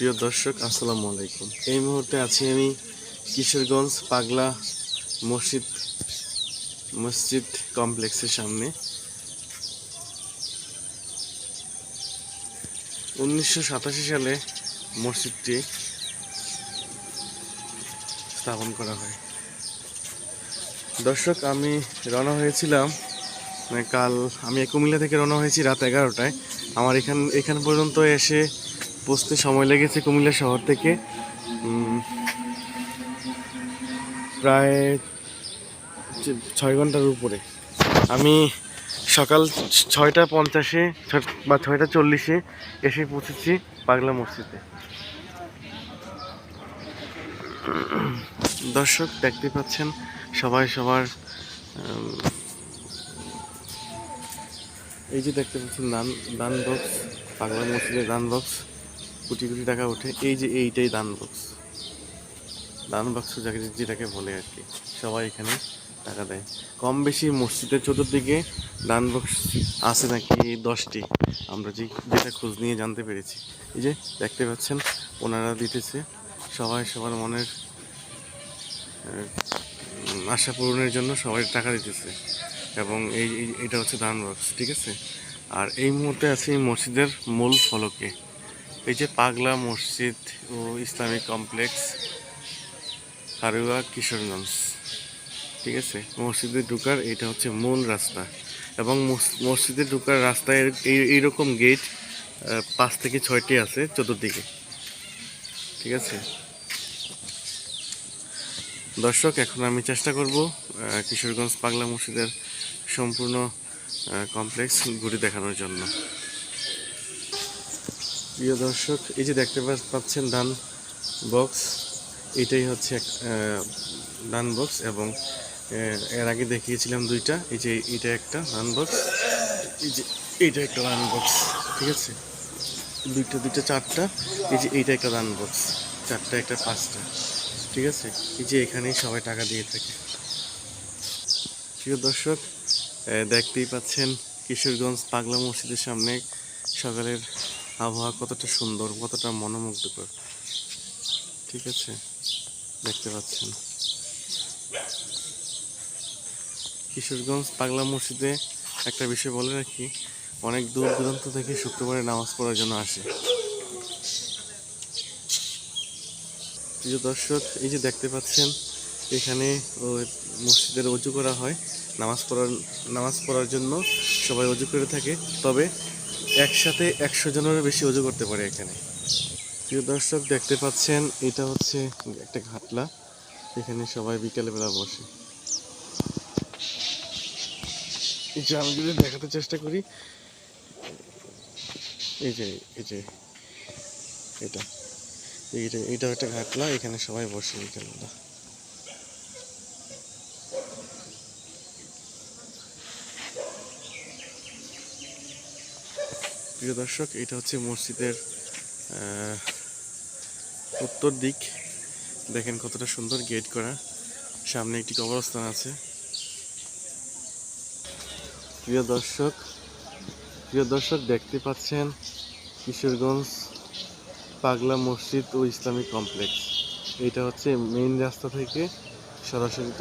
প্রিয় দর্শক, আসসালামু আলাইকুম। এই মুহূর্তে আছি আমি কিশোরগঞ্জ পাগলা মসজিদ মসজিদ কমপ্লেক্সের সামনে। উনিশশো সাতাশি সালে মসজিদটি স্থাপন করা হয়। দর্শক, আমি রওনা হয়েছিলাম মানে কাল আমি কুমিল্লা থেকে রওনা হয়েছি রাত এগারোটায়। আমার এখান এখান পর্যন্ত এসে পৌঁছতে সময় লেগেছে কুমিল্লা শহর থেকে। প্রায় ছয় ঘণ্টার উপরে। আমি সকাল ছয়টা পঞ্চাশে বা ছয়টা চল্লিশে এসে পৌঁছেছি পাগলা মসজিদে। দর্শক দেখতে পাচ্ছেন সবাই সবার এই যে দেখতে পাচ্ছেন দান দান বক্স পাগলা মসজিদের দান বক্স কোটি কোটি টাকা ওঠে। এই যে এইটাই দান বক্স দান বক্স যাকে যেটাকে বলে আর কি। সবাই এখানে টাকা দেয়। কম বেশি মসজিদের চতুর্দিকে দান বক্স আছে নাকি দশটি? আমরা যে যেটা খোঁজ নিয়ে জানতে পেরেছি। এই যে দেখতে পাচ্ছেন, ওনারা দিতেছে। সবাই সবার মনের আশা পূরণের জন্য সবাই টাকা দিতেছে। এবং এই এটা হচ্ছে দান বক্স ঠিক আছে? আর এই মুহূর্তে আছি মসজিদের মূল ফলকে। এই যে পাগলা মসজিদ ও ইসলামিক কমপ্লেক্স, হারুয়া কিশোরগঞ্জ, ঠিক আছে? মসজিদে ঢুকার এটা হচ্ছে মূল রাস্তা এবং মসজিদে ঢুকার রাস্তায় এই, এইরকম গেট পাঁচ থেকে ছয়টি আছে চতুর্দিকে, ঠিক আছে? দর্শক, এখন আমি চেষ্টা করব কিশোরগঞ্জ পাগলা মসজিদের সম্পূর্ণ কমপ্লেক্স ঘুরে দেখানোর জন্য। প্রিয় দর্শক, এই যে দেখতে পাচ্ছেন ডান বক্স, এটাই হচ্ছে ডান বক্স এবং এর আগে দেখিয়েছিলাম দুইটা, এই যে এটা একটা ডান বক্স, এই যে এইটা একটা ডান বক্স, ঠিক আছে? দুইটা দুইটা, চারটা, এই যে এইটা একটা ডান বক্স, চারটা একটা পাঁচটা, ঠিক আছে? এই যে এখানেই সবাই টাকা দিয়ে থাকে। প্রিয় দর্শক দেখতেই পাচ্ছেন কিশোরগঞ্জ পাগলা মসজিদের সামনে সকালের আবহাওয়া কতটা সুন্দর, কতটা মনোমুগ্ধকর। ঠিক আছে? দেখতে পাচ্ছেন। কিশোরগঞ্জ পাগলা মসজিদে একটা বিষয় বলে রাখি, অনেক দূর দূরান্ত থেকে শুক্রবারে নামাজ পড়ার জন্য আসে। প্রিয় দর্শক, এই যে দেখতে পাচ্ছেন, এখানে মসজিদের অজু করা হয়। নামাজ পড়ার নামাজ পড়ার জন্য সবাই অজু করে থাকে। তবে একসাথে একশো জনেরও বেশি অজু করতে পারে এখানে। প্রিয় দর্শক, দেখতে পাচ্ছেন, এটা হচ্ছে একটা ঘাটলা। এখানে সবাই বিকেলবেলা বসে। এই যে আমি যদি দেখাতে চেষ্টা করি। এই যে এই যে, এটা। এইটা এটা একটা ঘাটলা, এখানে সবাই বসে বিকেলবেলা। প্রিয় দর্শক, এটা হচ্ছে মসজিদের উত্তর দিক। দেখেন কতটা সুন্দর গেট করা। সামনে একটি কবরস্থান আছে। প্রিয় দর্শক প্রিয় দর্শক, দেখতে পাচ্ছেন কিশোরগঞ্জ পাগলা মসজিদ ও ইসলামিক কমপ্লেক্স। এটা হচ্ছে মেইন রাস্তা থেকে সরাসরি